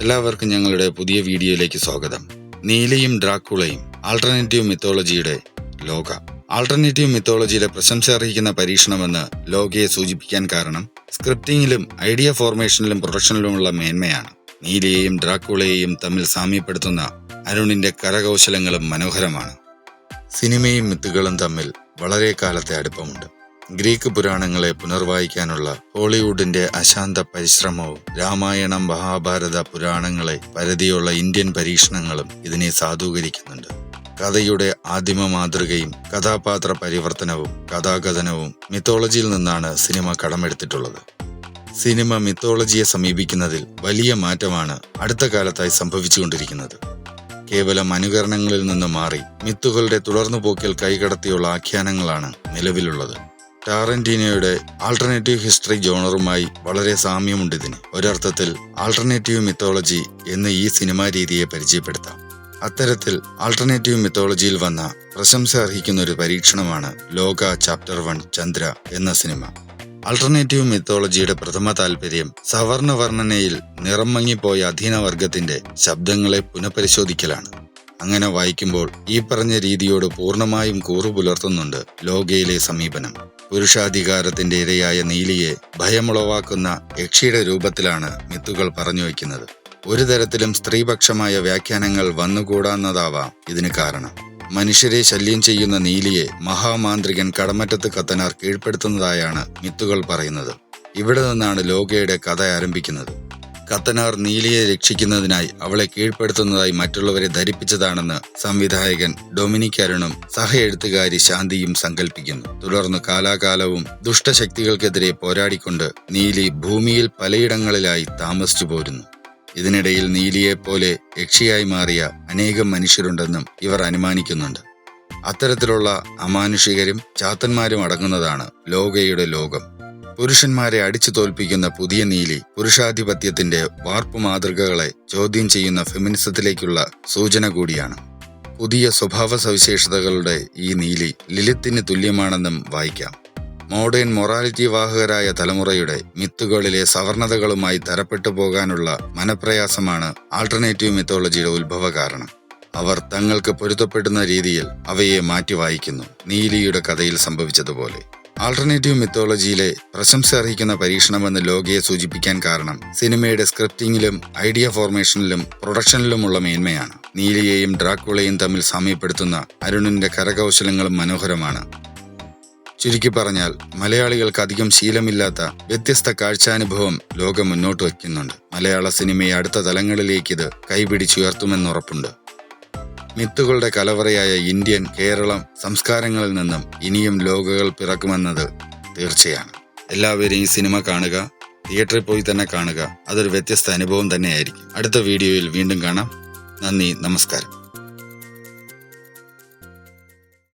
എല്ലാവർക്കും ഞങ്ങളുടെ പുതിയ വീഡിയോയിലേക്ക് സ്വാഗതം. നീലയും ഡ്രാക്കുളയും ആൾട്ടർനേറ്റീവ് മിത്തോളജിയുടെ ലോക. ആൾട്ടർനേറ്റീവ് മിത്തോളജിയിലെ പ്രശംസ അർഹിക്കുന്ന പരീക്ഷണമെന്ന് ലോകയെ സൂചിപ്പിക്കാൻ കാരണം സ്ക്രിപ്റ്റിംഗിലും ഐഡിയ ഫോർമേഷനിലും പ്രൊഡക്ഷനിലുമുള്ള മേന്മയാണ്. നീലയെയും ഡ്രാക്കുളയെയും തമ്മിൽ സാമ്യപ്പെടുത്തുന്ന അരുണിന്റെ കരകൗശലങ്ങളും മനോഹരമാണ്. സിനിമയും മിത്തുകളും തമ്മിൽ വളരെ കാലത്തെ അടുപ്പമുണ്ട്. ഗ്രീക്ക് പുരാണങ്ങളെ പുനർവായിക്കാനുള്ള ഹോളിവുഡിന്റെ അശാന്ത പരിശ്രമവും രാമായണം മഹാഭാരത പുരാണങ്ങളെ പരതിയുള്ള ഇന്ത്യൻ പരീക്ഷണങ്ങളും ഇതിനെ സാധൂകരിക്കുന്നുണ്ട്. കഥയുടെ ആദിമ മാതൃകയും കഥാപാത്ര പരിവർത്തനവും കഥാകഥനവും മിത്തോളജിയിൽ നിന്നാണ് സിനിമ കടമെടുത്തിട്ടുള്ളത്. സിനിമ മിത്തോളജിയെ സമീപിക്കുന്നതിൽ വലിയ മാറ്റമാണ് അടുത്ത കാലത്തായി സംഭവിച്ചുകൊണ്ടിരിക്കുന്നത്. കേവലം അനുകരണങ്ങളിൽ നിന്ന് മാറി മിത്തുകളുടെ തുടർന്നുപോക്കിൽ കൈകടത്തിയുള്ള ആഖ്യാനങ്ങളാണ് നിലവിലുള്ളത്. ടാറന്റീനോയുടെ ആൾട്ടർനേറ്റീവ് ഹിസ്റ്ററി ജോണറുമായി വളരെ സാമ്യമുണ്ട് ഇതിന്. ഒരർത്ഥത്തിൽ ആൾട്ടർനേറ്റീവ് മിത്തോളജി എന്ന് ഈ സിനിമാ രീതിയെ പരിചയപ്പെടുത്താം. അത്തരത്തിൽ ആൾട്ടർനേറ്റീവ് മിത്തോളജിയിൽ വന്ന പ്രശംസ അർഹിക്കുന്ന ഒരു പരീക്ഷണമാണ് ലോക ചാപ്റ്റർ വൺ ചന്ദ്ര എന്ന സിനിമ. ആൾട്ടർനേറ്റീവ് മിത്തോളജിയുടെ പ്രഥമ താല്പര്യം സവർണ വർണനയിൽ നിറം മങ്ങിപ്പോയ അധീനവർഗത്തിന്റെ ശബ്ദങ്ങളെ പുനഃപരിശോധിക്കലാണ്. അങ്ങനെ വായിക്കുമ്പോൾ ഈ പറഞ്ഞ രീതിയോട് പൂർണമായും കൂറു പുലർത്തുന്നുണ്ട് ലോകയിലെ സമീപനം. പുരുഷാധികാരത്തിന്റെ ഇരയായ നീലിയെ ഭയമുളവാക്കുന്ന യക്ഷിയുടെ രൂപത്തിലാണ് മിത്തുകൾ പറഞ്ഞു വയ്ക്കുന്നത്. ഒരു തരത്തിലും സ്ത്രീപക്ഷമായ വ്യാഖ്യാനങ്ങൾ വന്നുകൂടാന്നതാവാം ഇതിന് കാരണം. മനുഷ്യരെ ശല്യം ചെയ്യുന്ന നീലിയെ മഹാമാന്ത്രികൻ കടമറ്റത്ത് കത്തനാർ കീഴ്പ്പെടുത്തുന്നതായാണ് മിത്തുകൾ പറയുന്നത്. ഇവിടെ നിന്നാണ് ലോകയുടെ കഥ ആരംഭിക്കുന്നത്. കത്തനാർ നീലിയെ രക്ഷിക്കുന്നതിനായി അവളെ കീഴ്പ്പെടുത്തുന്നതായി മറ്റുള്ളവരെ ധരിപ്പിച്ചതാണെന്ന് സംവിധായകൻ ഡൊമിനിക് അരുണും സഹ എഴുത്തുകാരി ശാന്തിയും സങ്കല്പിക്കുന്നു തുടർന്ന് കാലാകാലവും ദുഷ്ടശക്തികൾക്കെതിരെ പോരാടിക്കൊണ്ട് നീലി ഭൂമിയിൽ പലയിടങ്ങളിലായി താമസിച്ചു പോരുന്നു. ഇതിനിടയിൽ നീലിയെപ്പോലെ യക്ഷിയായി മാറിയ അനേകം മനുഷ്യരുണ്ടെന്നും ഇവർ അനുമാനിക്കുന്നുണ്ട്. അത്തരത്തിലുള്ള അമാനുഷികരും ചാത്തന്മാരും അടങ്ങുന്നതാണ് ലോകയുടെ ലോകം. പുരുഷന്മാരെ അടിച്ചു തോൽപ്പിക്കുന്ന പുതിയ നീലി പുരുഷാധിപത്യത്തിന്റെ വാർപ്പ് മാതൃകകളെ ചോദ്യം ചെയ്യുന്ന ഫെമിനിസത്തിലേക്കുള്ള സൂചന കൂടിയാണ്. പുതിയ സ്വഭാവ സവിശേഷതകളുടെ ഈ നീലി ലിലിത്തിന് തുല്യമാണെന്നും വായിക്കാം. മോഡേൺ മൊറാലിറ്റി വാഹകരായ തലമുറയുടെ മിത്തുകളിലെ സവർണതകളുമായി തരപ്പെട്ടു പോകാനുള്ള മനപ്രയാസമാണ് ആൾട്ടർനേറ്റീവ് മിത്തോളജിയുടെ ഉത്ഭവ കാരണം അവർ തങ്ങൾക്ക് പൊരുത്തപ്പെടുന്ന രീതിയിൽ അവയെ മാറ്റി വായിക്കുന്നു. നീലിയുടെ കഥയിൽ സംഭവിച്ചതുപോലെ. ആൾട്ടർനേറ്റീവ് മിത്തോളജിയിലെ പ്രശംസ അർഹിക്കുന്ന പരീക്ഷണമെന്ന് ലോകയെ സൂചിപ്പിക്കാൻ കാരണം സിനിമയുടെ സ്ക്രിപ്റ്റിംഗിലും ഐഡിയ ഫോർമേഷനിലും പ്രൊഡക്ഷനിലുമുള്ള മേന്മയാണ്. നീലിയെയും ഡ്രാക്കുളയും തമ്മിൽ സാമ്യപ്പെടുത്തുന്ന അരുണിന്റെ കരകൗശലങ്ങളും മനോഹരമാണ്. ചുരുക്കി പറഞ്ഞാൽ മലയാളികൾക്ക് അധികം ശീലമില്ലാത്ത വ്യത്യസ്ത കാഴ്ചാനുഭവം ലോകം മുന്നോട്ട് വയ്ക്കുന്നുണ്ട്. മലയാള സിനിമയെ അടുത്ത തലങ്ങളിലേക്ക് ഇത് കൈപിടിച്ചുയർത്തുമെന്നുറപ്പുണ്ട്. മിത്തുകളുടെ കലവറയായ ഇന്ത്യൻ കേരളം സംസ്കാരങ്ങളിൽ നിന്നും ഇനിയും ലോകകൾ പിറക്കുമെന്നത് തീർച്ചയാണ്. എല്ലാവരും ഈ സിനിമ കാണുക തിയേറ്ററിൽ പോയി തന്നെ കാണുക. അതൊരു വ്യത്യസ്ത അനുഭവം തന്നെയായിരിക്കും. അടുത്ത വീഡിയോയിൽ വീണ്ടും കാണാം. നന്ദി നമസ്കാരം.